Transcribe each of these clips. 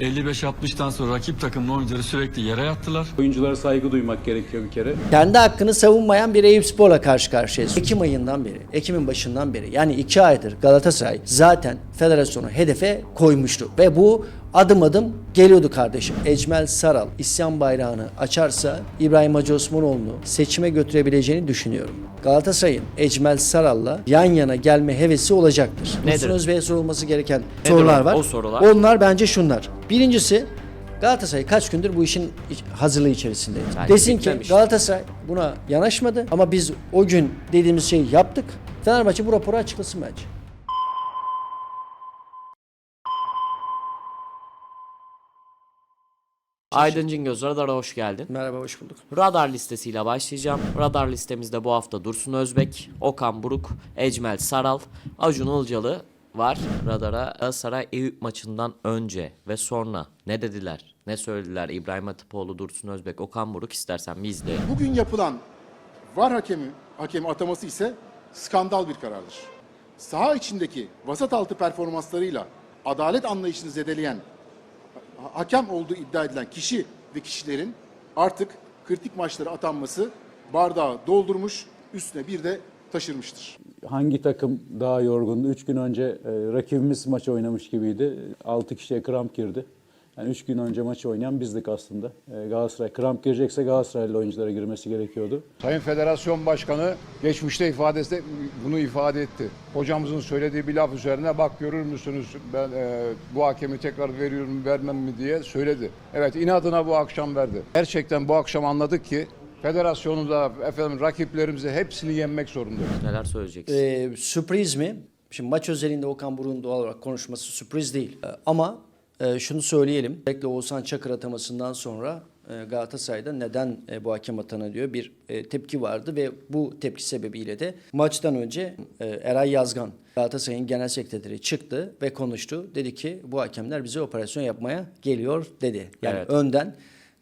55-60'tan sonra rakip takımın oyuncuları sürekli yere yattılar. Oyunculara saygı duymak gerekiyor bir kere. Kendi hakkını savunmayan bir Eyüp Spor'la karşı karşıyayız. Ekim ayından beri, Ekim'in başından beri yani iki aydır Galatasaray zaten federasyonu hedefe koymuştu. Ve bu adım adım geliyordu kardeşim. Ecmel Saral isyan bayrağını açarsa İbrahim Hacı Osmanoğlu'nu seçime götürebileceğini düşünüyorum. Galatasaray'ın Ecmel Saral'la yan yana gelme hevesi olacaktır. Nedir? Dursun Özbey'e sorulması gereken Nedir sorular o- var. o sorular? Onlar bence şunlar. Birincisi Galatasaray kaç gündür bu işin hazırlığı içerisindeydi. Yani Desin ki. Galatasaray buna yanaşmadı ama biz o gün dediğimiz şeyi yaptık. Fenerbahçe bu raporu açıklasın bence. Aydın Cingöz Radar'a hoş geldin. Merhaba hoş bulduk. Radar listesiyle başlayacağım. Radar listemizde bu hafta Dursun Özbek, Okan Buruk, Ecmel Saral, Acun Ilıcalı var. Radar'a Galatasaray Eyüp maçından önce ve sonra ne dediler, ne söylediler İbrahim Atipoğlu, Dursun Özbek, Okan Buruk istersen bir izleyelim. Bugün yapılan var hakemi, hakemi ataması ise skandal bir karardır. Saha içindeki vasat altı performanslarıyla adalet anlayışını zedeleyen hakem olduğu iddia edilen kişi ve kişilerin artık kritik maçlara atanması bardağı doldurmuş, üstüne bir de taşırmıştır. Hangi takım daha yorgundu? Üç gün önce e, rakibimiz maç oynamış gibiydi. Altı kişiye kramp girdi. Yani üç gün önce maç oynayan bizdik aslında. E, Galatasaray kramp girecekse Galatasaraylı oyunculara girmesi gerekiyordu. Sayın Federasyon Başkanı geçmişte ifadesinde bunu ifade etti. Hocamızın söylediği bir laf üzerine bak görür müsünüz ben e, bu hakemi tekrar veriyorum vermem mi diye söyledi. Evet inadına bu akşam verdi. Gerçekten bu akşam anladık ki federasyonu da efendim rakiplerimizi hepsini yenmek zorundayız. Neler söyleyeceksin? Ee, sürpriz mi? Şimdi maç özelinde Okan Buruk'un doğal olarak konuşması sürpriz değil. Ee, ama e, şunu söyleyelim. Özellikle Oğuzhan Çakır atamasından sonra e, Galatasaray'da neden e, bu hakem atanıyor bir e, tepki vardı ve bu tepki sebebiyle de maçtan önce e, Eray Yazgan Galatasaray'ın genel sekreteri çıktı ve konuştu. Dedi ki bu hakemler bize operasyon yapmaya geliyor dedi. Yani Evet. önden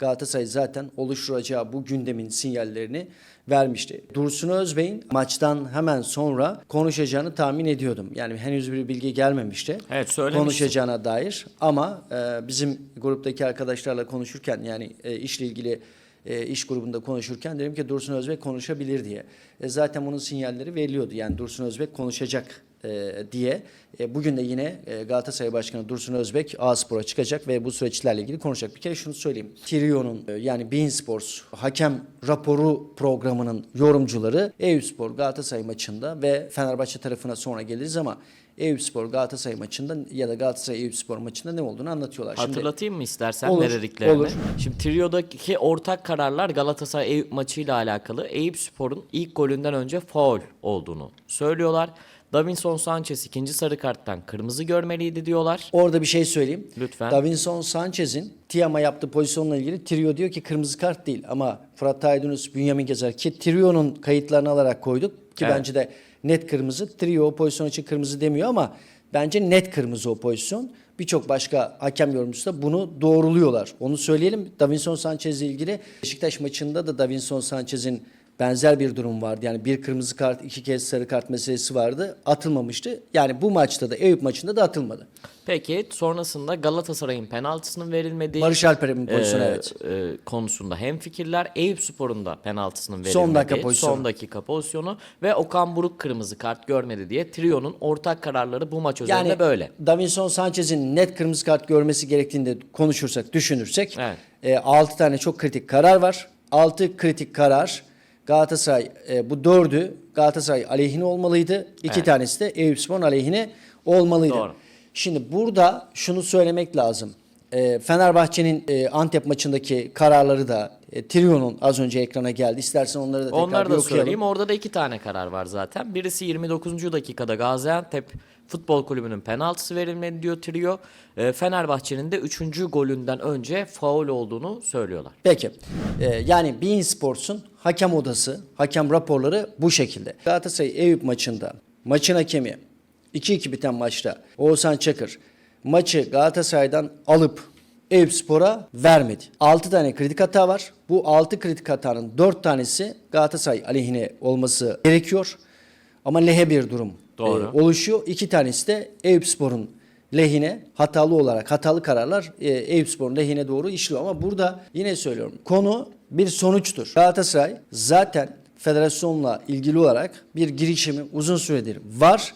Galatasaray zaten oluşturacağı bu gündemin sinyallerini vermişti. Dursun Özbey'in maçtan hemen sonra konuşacağını tahmin ediyordum. Yani henüz bir bilgi gelmemişti. Evet, söylemiştin. Konuşacağına dair ama e, bizim gruptaki arkadaşlarla konuşurken yani e, işle ilgili e, iş grubunda konuşurken dedim ki Dursun Özbek konuşabilir diye. E, zaten bunun sinyalleri veriliyordu. Yani Dursun Özbek konuşacak e, diye. E, bugün de yine e, Galatasaray Başkanı Dursun Özbek A-Spor'a çıkacak ve bu süreçlerle ilgili konuşacak. Bir kere şunu söyleyeyim. Trio'nun e, yani Bein Sports hakem raporu programının yorumcuları Eyüp Spor Galatasaray maçında ve Fenerbahçe tarafına sonra geliriz ama Eyüp Spor Galatasaray maçında ya da Galatasaray Eyüp Spor maçında ne olduğunu anlatıyorlar. Şimdi Hatırlatayım mı istersen Olur, ne dediklerini? olur. Şimdi Trio'daki ortak kararlar Galatasaray Eyüp maçıyla alakalı. Eyüp Spor'un ilk golünden önce faul olduğunu söylüyorlar. Davinson Sanchez ikinci sarı karttan kırmızı görmeliydi diyorlar. Orada bir şey söyleyeyim. Lütfen. Davinson Sanchez'in Tiam'a yaptığı pozisyonla ilgili Trio diyor ki kırmızı kart değil ama Fırat Taydunus, Bünyamin Gezer ki Trio'nun kayıtlarını alarak koyduk ki Evet. bence de net kırmızı. Trio o pozisyon için kırmızı demiyor ama bence net kırmızı o pozisyon. Birçok başka hakem yorumcusu da bunu doğruluyorlar. Onu söyleyelim. Davinson Sanchez ile ilgili Beşiktaş maçında da Davinson Sanchez'in benzer bir durum vardı. Yani bir kırmızı kart, iki kez sarı kart meselesi vardı. Atılmamıştı. Yani bu maçta da Eyüp maçında da atılmadı. Peki sonrasında Galatasaray'ın penaltısının verilmediği Barış Alper'in pozisyonu e, evet. e, konusunda hem fikirler Eyüp Spor'un da penaltısının verilmediği Son dakika pozisyonu. son dakika pozisyonu ve Okan Buruk kırmızı kart görmedi diye Trio'nun ortak kararları bu maç üzerinde Yani böyle. Davinson Sanchez'in net kırmızı kart görmesi gerektiğini de konuşursak, düşünürsek Evet. 6 tane çok kritik karar var. 6 kritik karar Galatasaray e, bu dördü Galatasaray aleyhine olmalıydı. İki Evet. tanesi de Eyüpspor aleyhine olmalıydı. Doğru. Şimdi burada şunu söylemek lazım. E, Fenerbahçe'nin e, Antep maçındaki kararları da e, Trio'nun az önce ekrana geldi. İstersen onları da tekrar Onları da okuyalım. söyleyeyim. Orada da iki tane karar var zaten. Birisi 29. dakikada Gaziantep Futbol Kulübü'nün penaltısı verilmedi diyor Trio. Ee, Fenerbahçe'nin de 3. golünden önce faul olduğunu söylüyorlar. Peki. Ee, yani Bein Sports'un hakem odası, hakem raporları bu şekilde. Galatasaray Eyüp maçında maçın hakemi 2-2 biten maçta Oğuzhan Çakır maçı Galatasaray'dan alıp Eyüp Spor'a vermedi. 6 tane kritik hata var. Bu 6 kritik hatanın 4 tanesi Galatasaray aleyhine olması gerekiyor. Ama lehe bir durum Doğru. e, oluşuyor. İki tanesi de Eyüp Spor'un lehine hatalı olarak hatalı kararlar e, Eyüpspor'un lehine doğru işliyor. Ama burada yine söylüyorum konu bir sonuçtur. Galatasaray zaten federasyonla ilgili olarak bir girişimi uzun süredir var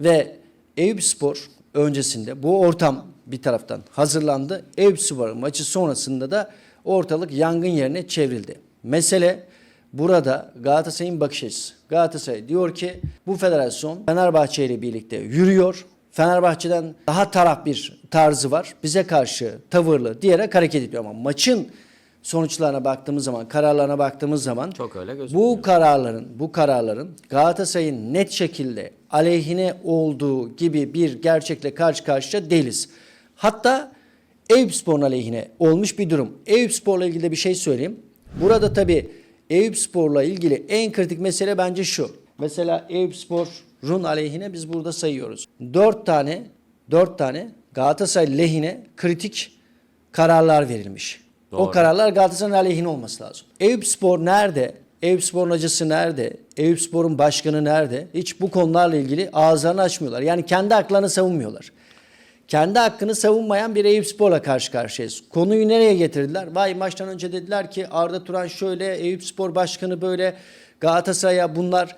ve Eyüpspor öncesinde bu ortam bir taraftan hazırlandı. Eyüpspor maçı sonrasında da ortalık yangın yerine çevrildi. Mesele burada Galatasaray'ın bakış açısı. Galatasaray diyor ki bu federasyon Fenerbahçe ile birlikte yürüyor. Fenerbahçe'den daha taraf bir tarzı var. Bize karşı tavırlı diyerek hareket ediyor ama maçın sonuçlarına baktığımız zaman, kararlarına baktığımız zaman Çok öyle bu kararların, bu kararların Galatasaray'ın net şekilde aleyhine olduğu gibi bir gerçekle karşı karşıya değiliz. Hatta Eyüpspor'un aleyhine olmuş bir durum. Eyüpspor'la ilgili de bir şey söyleyeyim. Burada tabii Eyüpspor'la ilgili en kritik mesele bence şu. Mesela Eyüpspor'un aleyhine biz burada sayıyoruz. Dört tane, dört tane Galatasaray lehine kritik kararlar verilmiş. O Doğru. kararlar Galatasaray'ın aleyhine olması lazım. Eyüpspor nerede? Eyüpspor'un hocası nerede? Eyüpspor'un başkanı nerede? Hiç bu konularla ilgili ağızlarını açmıyorlar. Yani kendi haklarını savunmuyorlar. Kendi hakkını savunmayan bir Eyüpspor'la karşı karşıyayız. Konuyu nereye getirdiler? Vay maçtan önce dediler ki Arda Turan şöyle, Eyüpspor başkanı böyle, Galatasaray'a bunlar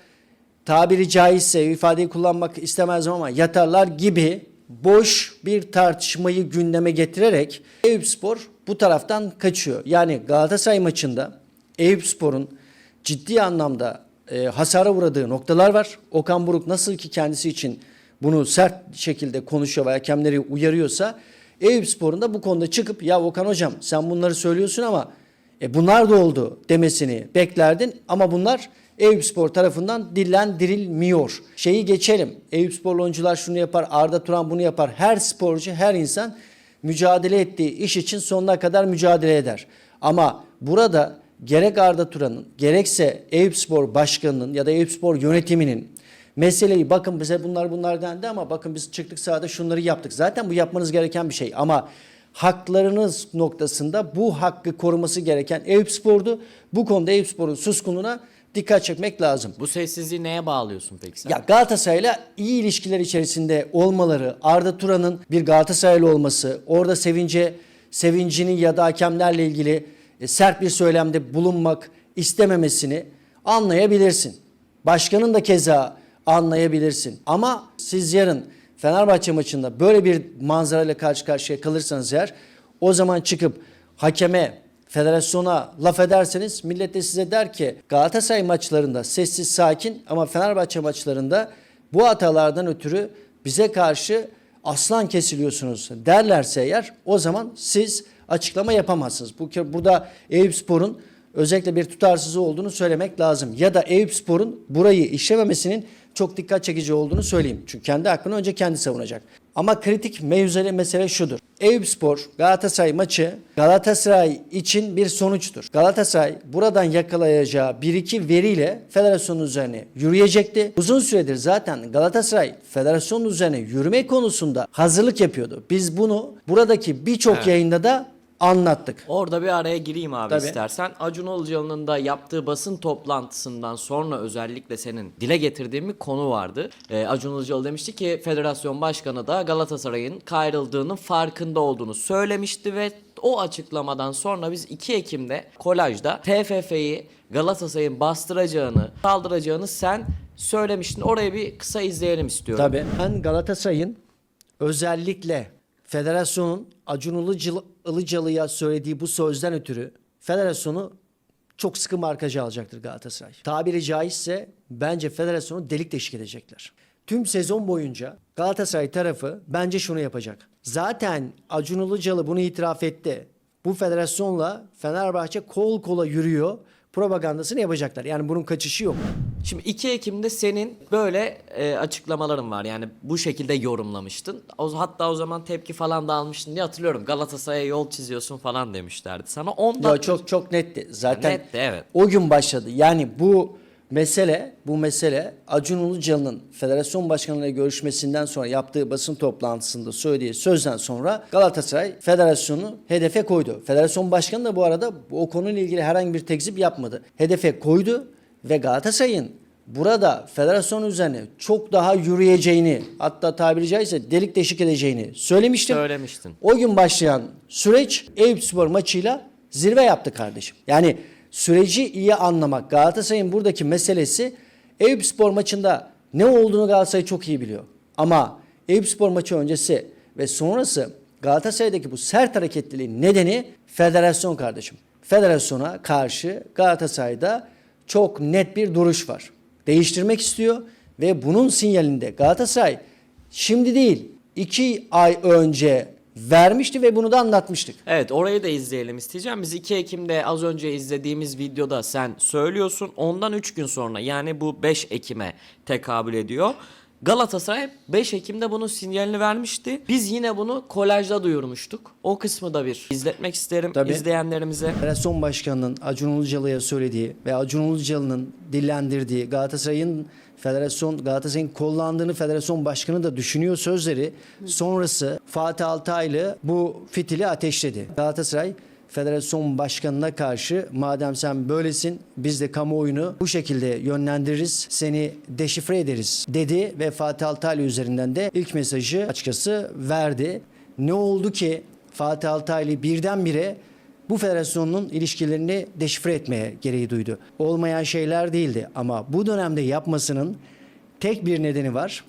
tabiri caizse ifadeyi kullanmak istemezdim ama yatarlar gibi boş bir tartışmayı gündeme getirerek Eyüpspor bu taraftan kaçıyor. Yani Galatasaray maçında Eyüpspor'un ciddi anlamda e, hasara uğradığı noktalar var. Okan Buruk nasıl ki kendisi için bunu sert şekilde konuşuyor ve hakemleri uyarıyorsa Eyüpspor'un da bu konuda çıkıp ya Okan hocam sen bunları söylüyorsun ama e bunlar da oldu demesini beklerdin ama bunlar Eyüpspor tarafından dillendirilmiyor. Şeyi geçelim. Eyüpsporlu oyuncular şunu yapar, Arda Turan bunu yapar. Her sporcu, her insan mücadele ettiği iş için sonuna kadar mücadele eder. Ama burada gerek Arda Turan'ın gerekse Eyüpspor başkanının ya da Eyüpspor yönetiminin meseleyi bakın bize bunlar bunlar dendi ama bakın biz çıktık sahada şunları yaptık. Zaten bu yapmanız gereken bir şey ama haklarınız noktasında bu hakkı koruması gereken Eyüpspor'du. Bu konuda Eyüpspor'un suskunluğuna dikkat çekmek lazım. Bu sessizliği neye bağlıyorsun peki sen? Ya Galatasaray'la iyi ilişkiler içerisinde olmaları, Arda Turan'ın bir Galatasaraylı olması, orada sevince sevincini ya da hakemlerle ilgili e, sert bir söylemde bulunmak istememesini anlayabilirsin. Başkanın da keza anlayabilirsin. Ama siz yarın Fenerbahçe maçında böyle bir manzarayla karşı karşıya kalırsanız eğer o zaman çıkıp hakeme, federasyona laf ederseniz millet de size der ki Galatasaray maçlarında sessiz sakin ama Fenerbahçe maçlarında bu hatalardan ötürü bize karşı aslan kesiliyorsunuz derlerse eğer o zaman siz açıklama yapamazsınız. Bu burada Eyüpspor'un özellikle bir tutarsızı olduğunu söylemek lazım. Ya da Eyüpspor'un burayı işlememesinin çok dikkat çekici olduğunu söyleyeyim. Çünkü kendi hakkını önce kendi savunacak. Ama kritik mevzeli mesele şudur. Eyüpspor Galatasaray maçı Galatasaray için bir sonuçtur. Galatasaray buradan yakalayacağı bir iki veriyle federasyonun üzerine yürüyecekti. Uzun süredir zaten Galatasaray federasyonun üzerine yürüme konusunda hazırlık yapıyordu. Biz bunu buradaki birçok Evet. yayında da anlattık. Orada bir araya gireyim abi Tabii. istersen. Acun Ilıcalı'nın da yaptığı basın toplantısından sonra özellikle senin dile getirdiğin bir konu vardı. Ee, Acun Ilıcalı demişti ki federasyon başkanı da Galatasaray'ın kayrıldığının farkında olduğunu söylemişti ve o açıklamadan sonra biz 2 Ekim'de kolajda TFF'yi Galatasaray'ın bastıracağını, saldıracağını sen söylemiştin. Oraya bir kısa izleyelim istiyorum. Tabii. Ben Galatasaray'ın özellikle federasyonun Acun Ilıcalı- Ilıcalı'ya söylediği bu sözden ötürü federasyonu çok sıkı markajı alacaktır Galatasaray. Tabiri caizse bence federasyonu delik deşik edecekler. Tüm sezon boyunca Galatasaray tarafı bence şunu yapacak. Zaten Acun Ilıcalı bunu itiraf etti. Bu federasyonla Fenerbahçe kol kola yürüyor. Propagandasını yapacaklar. Yani bunun kaçışı yok. Şimdi 2 Ekim'de senin böyle e, açıklamaların var. Yani bu şekilde yorumlamıştın. O, hatta o zaman tepki falan da almıştın diye hatırlıyorum. Galatasaray'a yol çiziyorsun falan demişlerdi sana. Ondan Ya çok çok netti. Zaten Netti, evet. o gün başladı. Yani bu mesele, bu mesele Acun Ilıcalı'nın federasyon başkanıyla görüşmesinden sonra yaptığı basın toplantısında söylediği sözden sonra Galatasaray federasyonu hedefe koydu. Federasyon başkanı da bu arada o konuyla ilgili herhangi bir tekzip yapmadı. Hedefe koydu ve Galatasaray'ın burada federasyon üzerine çok daha yürüyeceğini hatta tabiri caizse delik deşik edeceğini söylemiştim. Söylemiştin. O gün başlayan süreç Eyüpspor maçıyla zirve yaptı kardeşim. Yani süreci iyi anlamak Galatasaray'ın buradaki meselesi Eyüpspor maçında ne olduğunu Galatasaray çok iyi biliyor. Ama Eyüpspor maçı öncesi ve sonrası Galatasaray'daki bu sert hareketliliğin nedeni federasyon kardeşim. Federasyona karşı Galatasaray'da çok net bir duruş var. Değiştirmek istiyor ve bunun sinyalinde Galatasaray şimdi değil iki ay önce vermişti ve bunu da anlatmıştık. Evet orayı da izleyelim isteyeceğim. Biz 2 Ekim'de az önce izlediğimiz videoda sen söylüyorsun. Ondan 3 gün sonra yani bu 5 Ekim'e tekabül ediyor. Galatasaray 5 Ekim'de bunun sinyalini vermişti. Biz yine bunu kolajda duyurmuştuk. O kısmı da bir izletmek isterim Tabii. izleyenlerimize. Federasyon Başkanı'nın Acun Ilıcalı'ya söylediği ve Acun Ilıcalı'nın dillendirdiği Galatasaray'ın Federasyon Galatasaray'ın kullandığını Federasyon Başkanı da düşünüyor sözleri sonrası Fatih Altaylı bu fitili ateşledi. Galatasaray Federasyon Başkanı'na karşı madem sen böylesin biz de kamuoyunu bu şekilde yönlendiririz, seni deşifre ederiz dedi ve Fatih Altaylı üzerinden de ilk mesajı açıkçası verdi. Ne oldu ki Fatih Altaylı birdenbire bu federasyonun ilişkilerini deşifre etmeye gereği duydu. Olmayan şeyler değildi ama bu dönemde yapmasının tek bir nedeni var.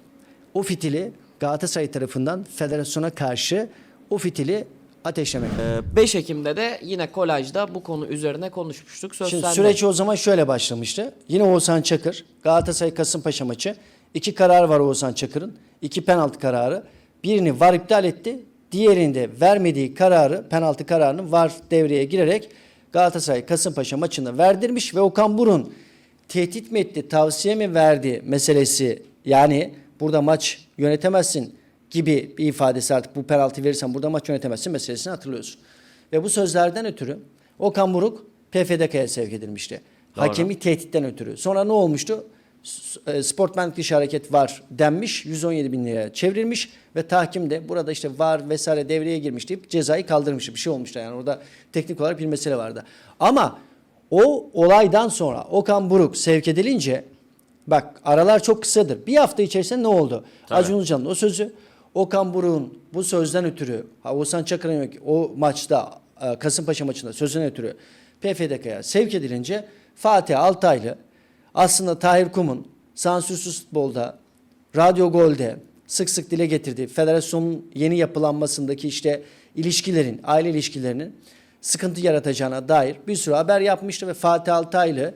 O fitili Galatasaray tarafından federasyona karşı o fitili ateşlemek. Ee, 5 Ekim'de de yine kolajda bu konu üzerine konuşmuştuk. Söz Şimdi sende. süreç o zaman şöyle başlamıştı. Yine Oğuzhan Çakır, Galatasaray Kasımpaşa maçı. İki karar var Oğuzhan Çakır'ın. İki penaltı kararı. Birini VAR iptal etti. Diğerinde vermediği kararı, penaltı kararını VAR devreye girerek Galatasaray Kasımpaşa maçında verdirmiş ve Okan Burun tehdit mi etti, tavsiye mi verdi meselesi yani burada maç yönetemezsin gibi bir ifadesi artık bu penaltı verirsen burada maç yönetemezsin meselesini hatırlıyorsun. Ve bu sözlerden ötürü Okan Buruk PFDK'ya sevk edilmişti. Hakemi tehditten ötürü. Sonra ne olmuştu? E, Sportmenlik dışı hareket var denmiş. 117 bin liraya çevrilmiş ve tahkim de burada işte var vesaire devreye girmiş deyip cezayı kaldırmıştı. Bir şey olmuştu yani orada teknik olarak bir mesele vardı. Ama o olaydan sonra Okan Buruk sevk edilince bak aralar çok kısadır. Bir hafta içerisinde ne oldu? Acun Ilıcalı'nın o sözü Okan Buruk'un bu sözden ötürü ha, Oğuzhan Çakır'ın o maçta e, Kasımpaşa maçında sözden ötürü PFDK'ya sevk edilince Fatih Altaylı aslında Tahir Kum'un sansürsüz futbolda Radyo Gol'de sık sık dile getirdiği federasyonun yeni yapılanmasındaki işte ilişkilerin, aile ilişkilerinin sıkıntı yaratacağına dair bir sürü haber yapmıştı ve Fatih Altaylı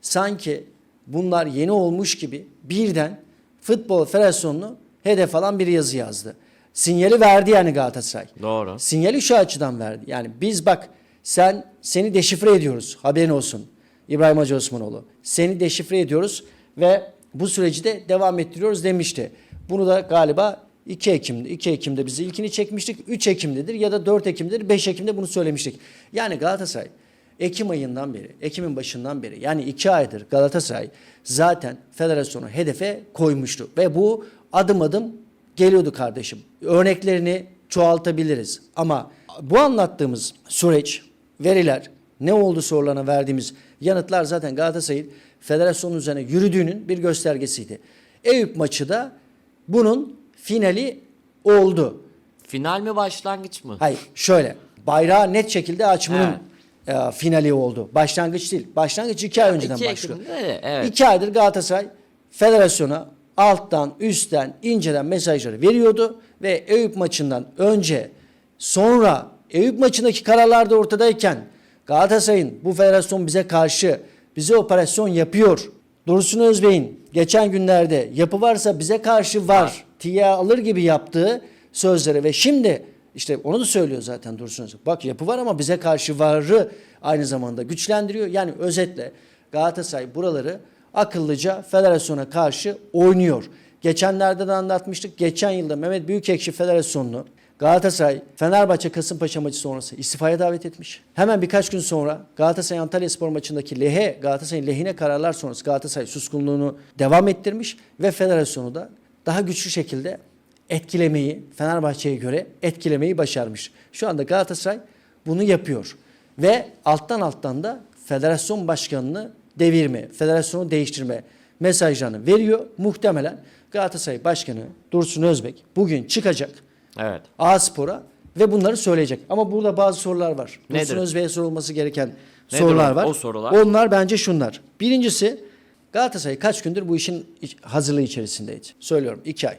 sanki bunlar yeni olmuş gibi birden Futbol Federasyonu'nu hedef alan bir yazı yazdı. Sinyali verdi yani Galatasaray. Doğru. Sinyali şu açıdan verdi. Yani biz bak sen seni deşifre ediyoruz. Haberin olsun. İbrahim Hacı Osmanoğlu. Seni deşifre ediyoruz ve bu süreci de devam ettiriyoruz demişti. Bunu da galiba 2 Ekim'de, 2 Ekim'de bizi ilkini çekmiştik. 3 Ekim'dedir ya da 4 Ekim'dedir, 5 Ekim'de bunu söylemiştik. Yani Galatasaray Ekim ayından beri, Ekim'in başından beri yani 2 aydır Galatasaray zaten federasyonu hedefe koymuştu. Ve bu adım adım geliyordu kardeşim. Örneklerini çoğaltabiliriz. Ama bu anlattığımız süreç, veriler, ne oldu sorularına verdiğimiz yanıtlar zaten Galatasaray'ın federasyonun üzerine yürüdüğünün bir göstergesiydi. Eyüp maçı da bunun finali oldu. Final mi başlangıç mı? Hayır şöyle bayrağı net şekilde açmanın e, finali oldu. Başlangıç değil. Başlangıç iki ay önceden 2 başlıyor. Ekim'de evet. İki aydır Galatasaray federasyona alttan, üstten, inceden mesajları veriyordu ve Eyüp maçından önce, sonra Eyüp maçındaki kararlar da ortadayken Galatasaray'ın bu federasyon bize karşı bize operasyon yapıyor. Dursun Özbey'in geçen günlerde yapı varsa bize karşı var, tiye alır gibi yaptığı sözleri ve şimdi işte onu da söylüyor zaten Dursun Özbek. Bak yapı var ama bize karşı varı aynı zamanda güçlendiriyor. Yani özetle Galatasaray buraları akıllıca federasyona karşı oynuyor. Geçenlerde de anlatmıştık. Geçen yılda Mehmet Büyükekşi Federasyonu'nu Galatasaray Fenerbahçe Kasımpaşa maçı sonrası istifaya davet etmiş. Hemen birkaç gün sonra Galatasaray Antalya Spor maçındaki lehe Galatasaray'ın lehine kararlar sonrası Galatasaray suskunluğunu devam ettirmiş ve federasyonu da daha güçlü şekilde etkilemeyi Fenerbahçe'ye göre etkilemeyi başarmış. Şu anda Galatasaray bunu yapıyor. Ve alttan alttan da federasyon başkanını devirme, federasyonu değiştirme mesajlarını veriyor. Muhtemelen Galatasaray Başkanı Dursun Özbek bugün çıkacak Evet. A-Spor'a ve bunları söyleyecek. Ama burada bazı sorular var. Nedir? Dursun Özbek'e sorulması gereken Nedir sorular o- var. o sorular? Onlar bence şunlar. Birincisi Galatasaray kaç gündür bu işin hazırlığı içerisindeydi. Söylüyorum iki ay.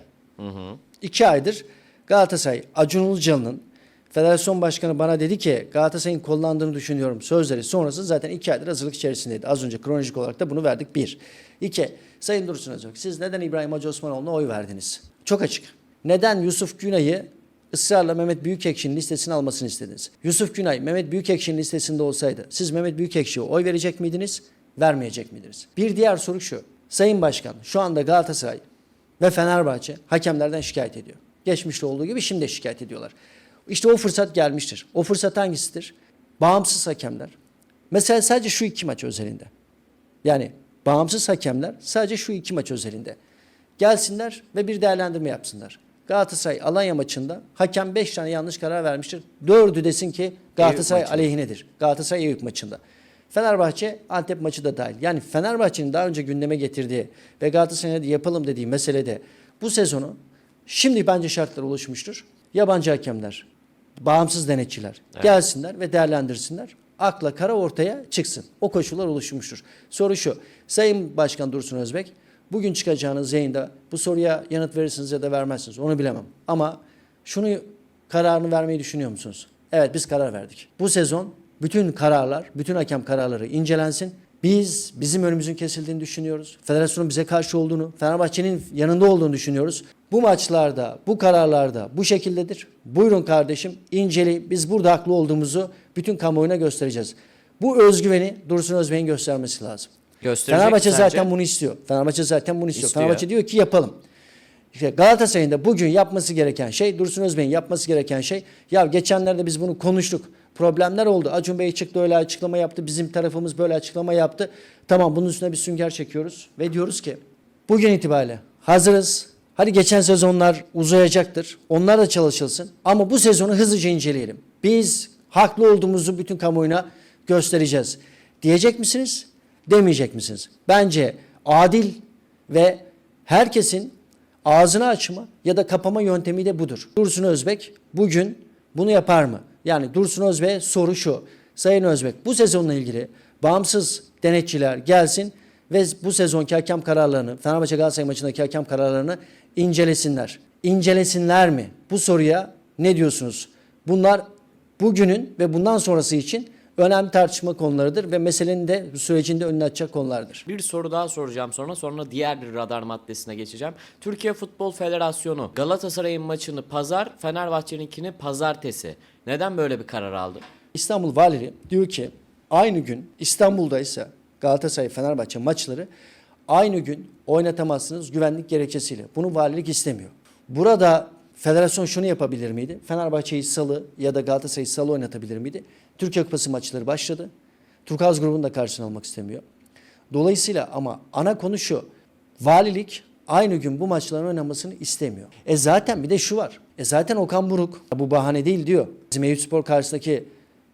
İki aydır Galatasaray Acun Ilıcalı'nın Federasyon Başkanı bana dedi ki Galatasaray'ın kullandığını düşünüyorum sözleri sonrası zaten iki aydır hazırlık içerisindeydi. Az önce kronolojik olarak da bunu verdik. Bir. İki. Sayın Dursun Özbek siz neden İbrahim Hacı Osmanoğlu'na oy verdiniz? Çok açık. Neden Yusuf Günay'ı ısrarla Mehmet Büyükekşi'nin listesine almasını istediniz? Yusuf Günay Mehmet Büyükekşi'nin listesinde olsaydı siz Mehmet Büyükekşi'ye oy verecek miydiniz? Vermeyecek miydiniz? Bir diğer soru şu. Sayın Başkan şu anda Galatasaray ve Fenerbahçe hakemlerden şikayet ediyor. Geçmişte olduğu gibi şimdi de şikayet ediyorlar. İşte o fırsat gelmiştir. O fırsat hangisidir? Bağımsız hakemler. Mesela sadece şu iki maç özelinde. Yani bağımsız hakemler sadece şu iki maç özelinde. Gelsinler ve bir değerlendirme yapsınlar. Galatasaray Alanya maçında hakem 5 tane yanlış karar vermiştir. Dördü desin ki Galatasaray maçında. aleyhinedir. Galatasaray Eyüp maçında. Fenerbahçe Antep maçı da dahil. Yani Fenerbahçe'nin daha önce gündeme getirdiği ve Galatasaray'a yapalım dediği meselede bu sezonu şimdi bence şartlar oluşmuştur. Yabancı hakemler, bağımsız denetçiler gelsinler ve değerlendirsinler. Akla kara ortaya çıksın. O koşullar oluşmuştur. Soru şu. Sayın Başkan Dursun Özbek bugün çıkacağınız yayında bu soruya yanıt verirsiniz ya da vermezsiniz. Onu bilemem. Ama şunu kararını vermeyi düşünüyor musunuz? Evet biz karar verdik. Bu sezon bütün kararlar, bütün hakem kararları incelensin. Biz bizim önümüzün kesildiğini düşünüyoruz. Federasyonun bize karşı olduğunu, Fenerbahçe'nin yanında olduğunu düşünüyoruz. Bu maçlarda, bu kararlarda bu şekildedir. Buyurun kardeşim inceleyin. Biz burada haklı olduğumuzu bütün kamuoyuna göstereceğiz. Bu özgüveni Dursun Özbey'in göstermesi lazım. Gösterecek Fenerbahçe sence? zaten bunu istiyor. Fenerbahçe zaten bunu istiyor. İstiyor. Fenerbahçe diyor ki yapalım. İşte Galatasaray'ın da bugün yapması gereken şey, Dursun Özbey'in yapması gereken şey, ya geçenlerde biz bunu konuştuk. Problemler oldu. Acun Bey çıktı öyle açıklama yaptı. Bizim tarafımız böyle açıklama yaptı. Tamam bunun üstüne bir sünger çekiyoruz. Ve diyoruz ki bugün itibariyle hazırız. Hadi geçen sezonlar uzayacaktır. Onlar da çalışılsın. Ama bu sezonu hızlıca inceleyelim. Biz haklı olduğumuzu bütün kamuoyuna göstereceğiz. Diyecek misiniz? Demeyecek misiniz? Bence adil ve herkesin ağzını açma ya da kapama yöntemi de budur. Dursun Özbek bugün bunu yapar mı? Yani Dursun Özbek'e soru şu. Sayın Özbek bu sezonla ilgili bağımsız denetçiler gelsin ve bu sezonki hakem kararlarını, Fenerbahçe Galatasaray maçındaki hakem kararlarını incelesinler. İncelesinler mi? Bu soruya ne diyorsunuz? Bunlar bugünün ve bundan sonrası için önemli tartışma konularıdır ve meselenin de sürecinde önüne açacak konulardır. Bir soru daha soracağım sonra sonra diğer bir radar maddesine geçeceğim. Türkiye Futbol Federasyonu Galatasaray'ın maçını pazar, Fenerbahçe'ninkini pazartesi. Neden böyle bir karar aldı? İstanbul Valiliği diyor ki aynı gün İstanbul'daysa Galatasaray Fenerbahçe maçları aynı gün oynatamazsınız güvenlik gerekçesiyle. Bunu valilik istemiyor. Burada federasyon şunu yapabilir miydi? Fenerbahçe'yi salı ya da Galatasaray'ı salı oynatabilir miydi? Türkiye Kupası maçları başladı. Turkuaz grubunu da karşısına almak istemiyor. Dolayısıyla ama ana konu şu. Valilik aynı gün bu maçların oynamasını istemiyor. E zaten bir de şu var. E zaten Okan Buruk bu bahane değil diyor. Bizim Eyüpspor karşısındaki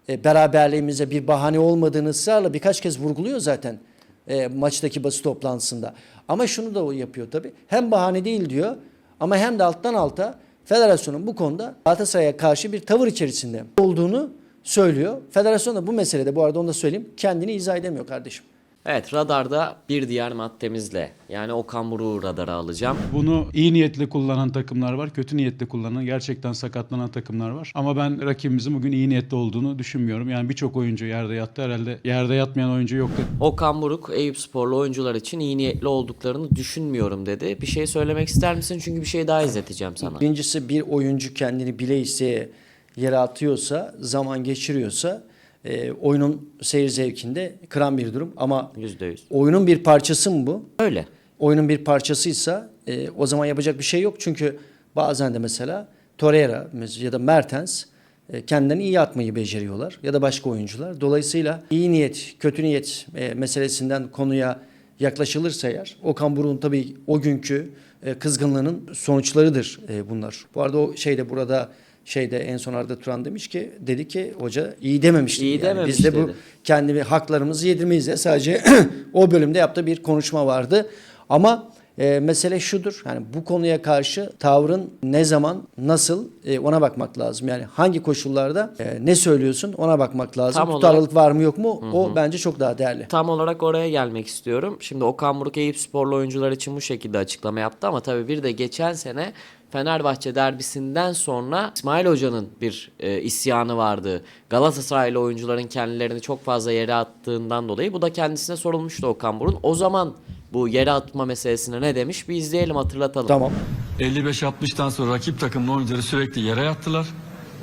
e, beraberliğimize bir bahane olmadığını ısrarla birkaç kez vurguluyor zaten e, maçtaki basın toplantısında. Ama şunu da o yapıyor tabii. Hem bahane değil diyor ama hem de alttan alta federasyonun bu konuda Galatasaray'a karşı bir tavır içerisinde olduğunu söylüyor. Federasyon da bu meselede bu arada onu da söyleyeyim kendini izah edemiyor kardeşim. Evet radarda bir diğer maddemizle yani Okan Buruk'u radara alacağım. Bunu iyi niyetli kullanan takımlar var, kötü niyetli kullanan, gerçekten sakatlanan takımlar var. Ama ben rakibimizin bugün iyi niyetli olduğunu düşünmüyorum. Yani birçok oyuncu yerde yattı herhalde. Yerde yatmayan oyuncu yoktu. Okan Buruk Eyüp Sporlu oyuncular için iyi niyetli olduklarını düşünmüyorum dedi. Bir şey söylemek ister misin? Çünkü bir şey daha izleteceğim sana. Birincisi bir oyuncu kendini bile isteye yere atıyorsa, zaman geçiriyorsa e, oyunun seyir zevkinde kıran bir durum. Ama Yüzde yüz. oyunun bir parçası mı bu? Öyle. Oyunun bir parçasıysa e, o zaman yapacak bir şey yok. Çünkü bazen de mesela Torreira ya da Mertens e, kendilerini iyi atmayı beceriyorlar ya da başka oyuncular. Dolayısıyla iyi niyet, kötü niyet e, meselesinden konuya yaklaşılırsa eğer Okan Buruk'un tabii o günkü e, kızgınlığının sonuçlarıdır e, bunlar. Bu arada o şeyde burada şeyde en son Arda Turan demiş ki dedi ki hoca iyi dememişti. İyi yani dememiş biz de bu dedi. kendi haklarımızı yedirmeyiz diye sadece o bölümde yaptığı bir konuşma vardı. Ama e, mesele şudur. Yani bu konuya karşı tavrın ne zaman, nasıl e, ona bakmak lazım. Yani hangi koşullarda e, ne söylüyorsun ona bakmak lazım. Tam olarak- Tutarlılık var mı yok mu? O bence çok daha değerli. Tam olarak oraya gelmek istiyorum. Şimdi Okan Buruk Eyüp sporlu oyuncular için bu şekilde açıklama yaptı ama tabii bir de geçen sene Fenerbahçe derbisinden sonra İsmail Hoca'nın bir e, isyanı vardı. Galatasaraylı oyuncuların kendilerini çok fazla yere attığından dolayı bu da kendisine sorulmuştu Okan Buruk'un. O zaman bu yere atma meselesine ne demiş? Bir izleyelim hatırlatalım. Tamam. 55-60'tan sonra rakip takımın oyuncuları sürekli yere yattılar.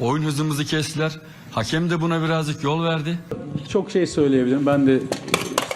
Oyun hızımızı kestiler. Hakem de buna birazcık yol verdi. Çok şey söyleyebilirim. Ben de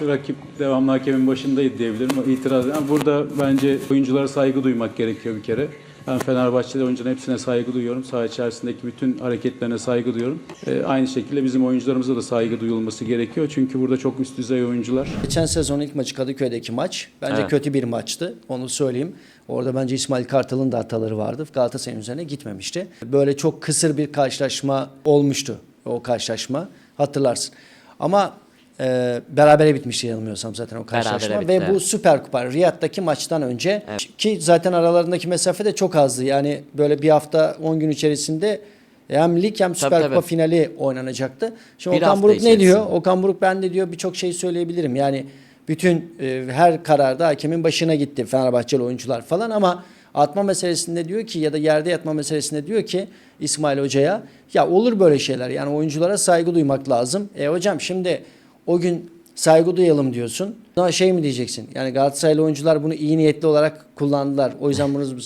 rakip devamlı hakemin başındaydı diyebilirim. İtiraz yani burada bence oyunculara saygı duymak gerekiyor bir kere. Ben Fenerbahçe'de oyuncuların hepsine saygı duyuyorum. Saha içerisindeki bütün hareketlerine saygı duyuyorum. Ee, aynı şekilde bizim oyuncularımıza da saygı duyulması gerekiyor. Çünkü burada çok üst düzey oyuncular. Geçen sezon ilk maçı Kadıköy'deki maç. Bence Evet. kötü bir maçtı. Onu söyleyeyim. Orada bence İsmail Kartal'ın da hataları vardı. Galatasaray'ın üzerine gitmemişti. Böyle çok kısır bir karşılaşma olmuştu. O karşılaşma. Hatırlarsın. Ama e, berabere bitmişti yanılmıyorsam zaten o karşılaşma. Ve bu evet. Süper Kupa Riyad'daki maçtan önce ki zaten aralarındaki mesafe de çok azdı. Yani böyle bir hafta 10 gün içerisinde hem lig hem Süper tabii. Kupa finali oynanacaktı. Şimdi Bir Okan Buruk ne içerisinde. diyor? Okan Buruk ben de diyor birçok şey söyleyebilirim. Yani bütün e, her kararda hakemin başına gitti Fenerbahçeli oyuncular falan ama atma meselesinde diyor ki ya da yerde yatma meselesinde diyor ki İsmail Hoca'ya ya olur böyle şeyler. Yani oyunculara saygı duymak lazım. E hocam şimdi o gün saygı duyalım diyorsun. Daha şey mi diyeceksin? Yani Galatasaraylı oyuncular bunu iyi niyetli olarak kullandılar. O yüzden bunu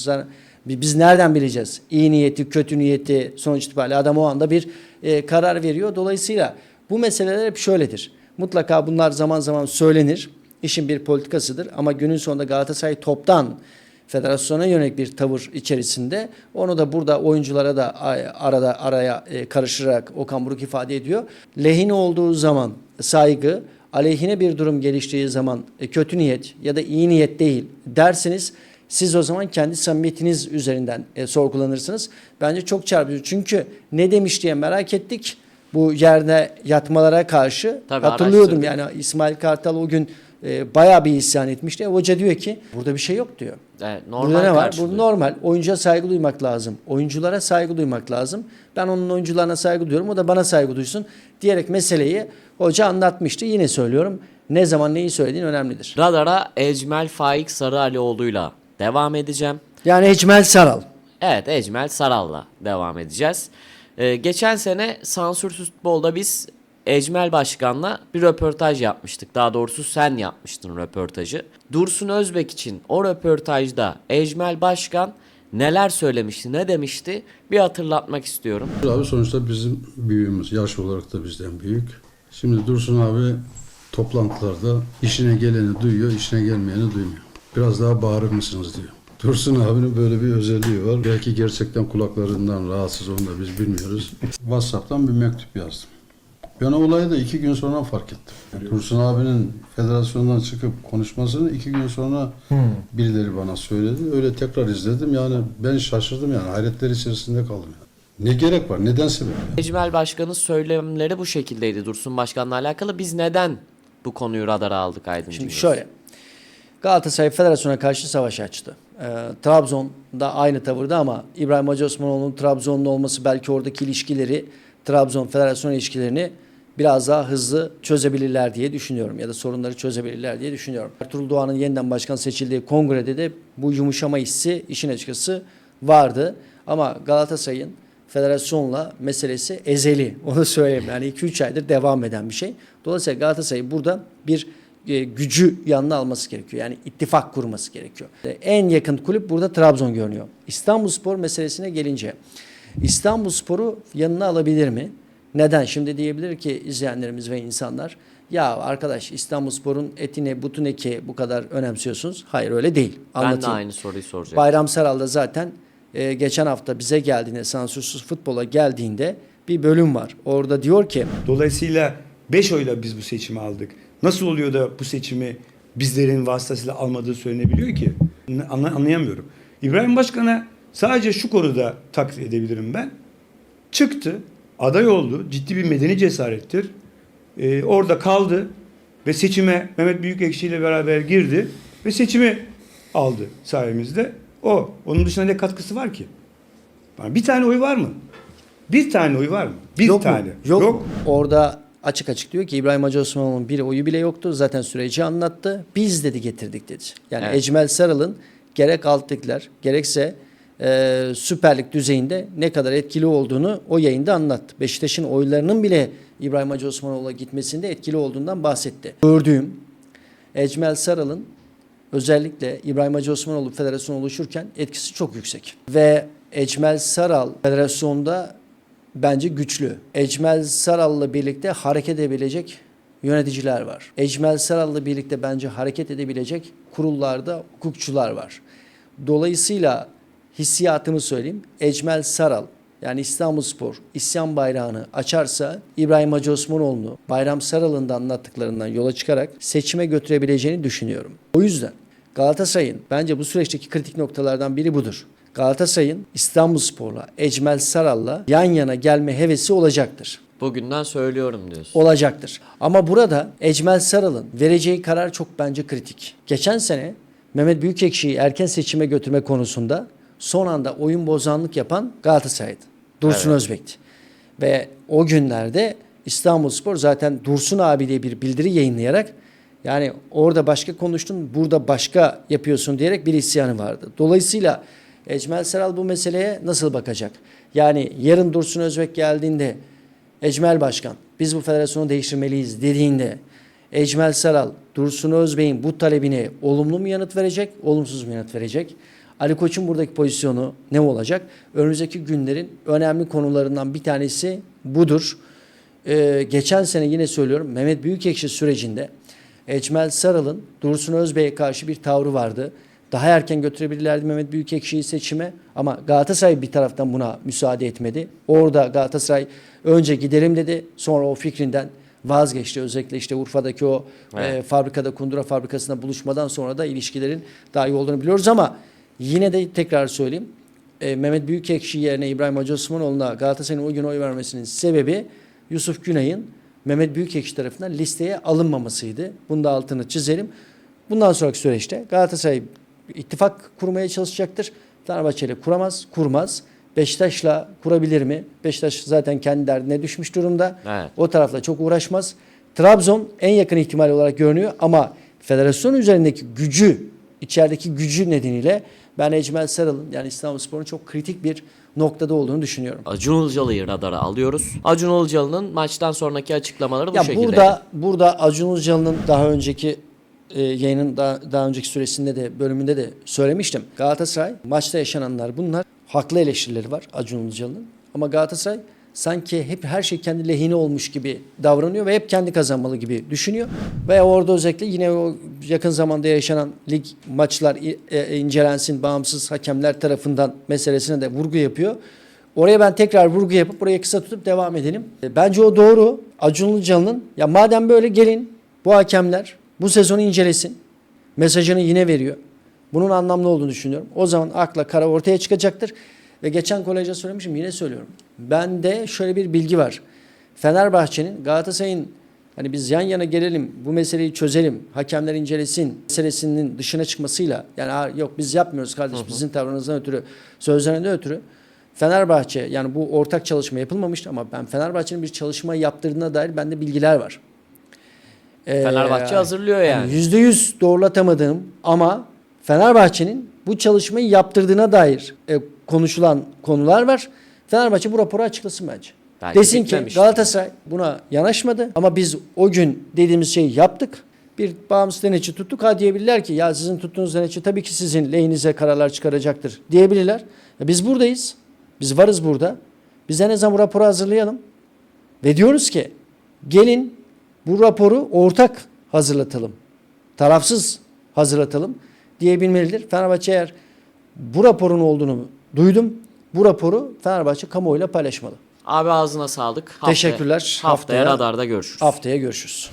biz, nereden bileceğiz? İyi niyeti, kötü niyeti sonuç itibariyle adam o anda bir e, karar veriyor. Dolayısıyla bu meseleler hep şöyledir. Mutlaka bunlar zaman zaman söylenir. İşin bir politikasıdır ama günün sonunda Galatasaray toptan federasyona yönelik bir tavır içerisinde onu da burada oyunculara da arada araya e, karıştırarak Okan Buruk ifade ediyor. Lehine olduğu zaman saygı, aleyhine bir durum geliştiği zaman e, kötü niyet ya da iyi niyet değil dersiniz. Siz o zaman kendi samimiyetiniz üzerinden e, sorgulanırsınız. Bence çok çarpıcı. Çünkü ne demiş diye merak ettik. Bu yerde yatmalara karşı Tabii, hatırlıyordum yani İsmail Kartal o gün e, bayağı bir isyan etmişti. E, hoca diyor ki burada bir şey yok diyor. Evet, normal Burada ne var? Bu normal. Oyuncuya saygı duymak lazım. Oyunculara saygı duymak lazım. Ben onun oyuncularına saygı duyuyorum. O da bana saygı duysun. Diyerek meseleyi hoca anlatmıştı. Yine söylüyorum. Ne zaman neyi söylediğin önemlidir. Radara Ecmel Faik Sarıalioğlu'yla devam edeceğim. Yani Ecmel Saral. Evet Ecmel Saral'la devam edeceğiz. Ee, geçen sene Sansürsüz Futbol'da biz Ecmel Başkan'la bir röportaj yapmıştık. Daha doğrusu sen yapmıştın röportajı. Dursun Özbek için o röportajda Ecmel Başkan neler söylemişti, ne demişti bir hatırlatmak istiyorum. Abi sonuçta bizim büyüğümüz, yaş olarak da bizden büyük. Şimdi Dursun abi toplantılarda işine geleni duyuyor, işine gelmeyeni duymuyor. Biraz daha bağırır mısınız diyor. Dursun abinin böyle bir özelliği var. Belki gerçekten kulaklarından rahatsız onu da biz bilmiyoruz. WhatsApp'tan bir mektup yazdım. Ben o olayı da iki gün sonra fark ettim. Dursun abinin federasyondan çıkıp konuşmasını iki gün sonra birileri bana söyledi. Öyle tekrar izledim. Yani ben şaşırdım yani. Hayretler içerisinde kaldım. Yani. Ne gerek var? Neden sebep? Ecmel Başkan'ın söylemleri bu şekildeydi Dursun Başkan'la alakalı. Biz neden bu konuyu radara aldık Aydın Şimdi şöyle. Galatasaray Federasyon'a karşı savaş açtı. Ee, Trabzon'da aynı tavırda ama İbrahim Hacı Osmanoğlu'nun Trabzon'da olması belki oradaki ilişkileri, Trabzon Federasyon ilişkilerini biraz daha hızlı çözebilirler diye düşünüyorum ya da sorunları çözebilirler diye düşünüyorum. Ertuğrul Doğan'ın yeniden başkan seçildiği kongrede de bu yumuşama hissi işin açıkçası vardı. Ama Galatasaray'ın federasyonla meselesi ezeli. Onu söyleyeyim. Yani 2-3 aydır devam eden bir şey. Dolayısıyla Galatasaray burada bir e, gücü yanına alması gerekiyor. Yani ittifak kurması gerekiyor. En yakın kulüp burada Trabzon görünüyor. İstanbulspor meselesine gelince İstanbulspor'u yanına alabilir mi? Neden? Şimdi diyebilir ki izleyenlerimiz ve insanlar ya arkadaş İstanbulspor'un etine butun eki bu kadar önemsiyorsunuz. Hayır öyle değil. Ben de Anlatayım. aynı soruyu soracaktım. Bayram Saral'da zaten e, geçen hafta bize geldiğinde, sansürsüz futbola geldiğinde bir bölüm var. Orada diyor ki Dolayısıyla 5 oyla biz bu seçimi aldık. Nasıl oluyor da bu seçimi bizlerin vasıtasıyla almadığı söylenebiliyor ki? Anla- anlayamıyorum. İbrahim Başkan'a sadece şu konuda takdir edebilirim ben. Çıktı, aday oldu, ciddi bir medeni cesarettir. Ee, orada kaldı ve seçime Mehmet Büyükekşi ile beraber girdi ve seçimi aldı sayemizde. O. Onun dışında ne katkısı var ki? Bir tane oy var mı? Bir tane oy var mı? Bir Yok mu? tane. Yok. mu? Orada açık açık diyor ki İbrahim Hacı Osmanoğlu'nun bir oyu bile yoktu. Zaten süreci anlattı. Biz dedi getirdik dedi. Yani Evet. Ecmel Saral'ın gerek altlıklar gerekse e, Süper Lig düzeyinde ne kadar etkili olduğunu o yayında anlattı. Beşiktaş'ın oylarının bile İbrahim Hacı Osmanoğlu'na gitmesinde etkili olduğundan bahsetti. Gördüğüm Ecmel Saral'ın özellikle İbrahim Hacı Osmanoğlu federasyonu oluşurken etkisi çok yüksek. Ve Ecmel Saral federasyonda bence güçlü. Ecmel Saral'la birlikte hareket edebilecek yöneticiler var. Ecmel Saral'la birlikte bence hareket edebilecek kurullarda hukukçular var. Dolayısıyla hissiyatımı söyleyeyim. Ecmel Saral yani İstanbulspor isyan bayrağını açarsa İbrahim Hacı Osmanoğlu'nu Bayram Saral'ın da anlattıklarından yola çıkarak seçime götürebileceğini düşünüyorum. O yüzden Galatasaray'ın bence bu süreçteki kritik noktalardan biri budur. Galatasaray'ın İstanbulspor'la, Ecmel Saral'la yan yana gelme hevesi olacaktır Bugünden söylüyorum diyorsun. olacaktır. Ama burada Ecmel Saral'ın vereceği karar çok bence kritik. Geçen sene Mehmet Büyükekşi'yi erken seçime götürme konusunda son anda oyun bozanlık yapan Galatasaray'dı. Dursun Özbek'ti. Ve o günlerde İstanbulspor zaten Dursun abi diye bir bildiri yayınlayarak yani orada başka konuştun, burada başka yapıyorsun diyerek bir isyanı vardı. Dolayısıyla Ecmel Saral bu meseleye nasıl bakacak? Yani yarın Dursun Özbek geldiğinde Ecmel Başkan biz bu federasyonu değiştirmeliyiz dediğinde Ecmel Saral Dursun Özbey'in bu talebine olumlu mu yanıt verecek, olumsuz mu yanıt verecek? Ali Koç'un buradaki pozisyonu ne olacak? Önümüzdeki günlerin önemli konularından bir tanesi budur. Ee, geçen sene yine söylüyorum Mehmet Büyükekşi sürecinde Ecmel Saral'ın Dursun Özbey'e karşı bir tavrı vardı. Daha erken götürebilirlerdi Mehmet Büyükekşi'yi seçime ama Galatasaray bir taraftan buna müsaade etmedi. Orada Galatasaray önce gidelim dedi sonra o fikrinden vazgeçti. Özellikle işte Urfa'daki o e, fabrikada Kundura fabrikasında buluşmadan sonra da ilişkilerin daha iyi olduğunu biliyoruz ama yine de tekrar söyleyeyim. E, Mehmet Büyükekşi yerine İbrahim Hacı Osmanoğlu'na Galatasaray'ın o gün oy vermesinin sebebi Yusuf Güney'in Mehmet Büyükekşi tarafından listeye alınmamasıydı. Bunu da altını çizelim. Bundan sonraki süreçte Galatasaray ittifak kurmaya çalışacaktır. Fenerbahçe ile kuramaz, kurmaz. Beşiktaş'la kurabilir mi? Beşiktaş zaten kendi derdine düşmüş durumda. Evet. O tarafla çok uğraşmaz. Trabzon en yakın ihtimal olarak görünüyor ama federasyon üzerindeki gücü, içerideki gücü nedeniyle ben Ecmel Saral'ın yani İstanbulspor'un çok kritik bir noktada olduğunu düşünüyorum. Acun Ilıcalı'yı radara alıyoruz. Acun Ilıcalı'nın maçtan sonraki açıklamaları bu Ya şekilde. burada burada Acun Ilıcalı'nın daha önceki e, yayının daha, daha önceki süresinde de bölümünde de söylemiştim. Galatasaray maçta yaşananlar bunlar. Haklı eleştirileri var Acun Ilıcalı'nın. Ama Galatasaray sanki hep her şey kendi lehine olmuş gibi davranıyor ve hep kendi kazanmalı gibi düşünüyor. Ve orada özellikle yine o yakın zamanda yaşanan lig maçlar e, incelensin bağımsız hakemler tarafından meselesine de vurgu yapıyor. Oraya ben tekrar vurgu yapıp burayı kısa tutup devam edelim. E, Bence o doğru. Acun Ilıcalı'nın ya madem böyle gelin bu hakemler bu sezonu incelesin. Mesajını yine veriyor. Bunun anlamlı olduğunu düşünüyorum. O zaman akla kara ortaya çıkacaktır. Ve geçen kolejde söylemişim yine söylüyorum. Bende şöyle bir bilgi var. Fenerbahçe'nin Galatasaray'ın hani biz yan yana gelelim bu meseleyi çözelim hakemler incelesin meselesinin dışına çıkmasıyla yani "Aa, yok biz yapmıyoruz kardeş bizim tavrınızdan ötürü sözlerinden ötürü Fenerbahçe yani bu ortak çalışma yapılmamıştı ama ben Fenerbahçe'nin bir çalışma yaptırdığına dair bende bilgiler var. Ee, Fenerbahçe hazırlıyor yani. Yüzde yüz doğrulatamadığım ama Fenerbahçe'nin bu çalışmayı yaptırdığına dair e, konuşulan konular var. Fenerbahçe bu raporu açıklasın bence. Belki Desin ki. Galatasaray buna yanaşmadı ama biz o gün dediğimiz şeyi yaptık. Bir bağımsız denetçi tuttuk. Ha diyebilirler ki ya sizin tuttuğunuz denetçi tabii ki sizin lehinize kararlar çıkaracaktır diyebilirler. Ya biz buradayız. Biz varız burada. Biz en azından bu raporu hazırlayalım. Ve diyoruz ki gelin bu raporu ortak hazırlatalım. Tarafsız hazırlatalım diyebilmelidir. Fenerbahçe eğer bu raporun olduğunu duydum. Bu raporu Fenerbahçe kamuoyuyla paylaşmalı. Abi ağzına sağlık. Haftaya- Teşekkürler. Haftaya Haftaya- radarda görüşürüz. Haftaya görüşürüz.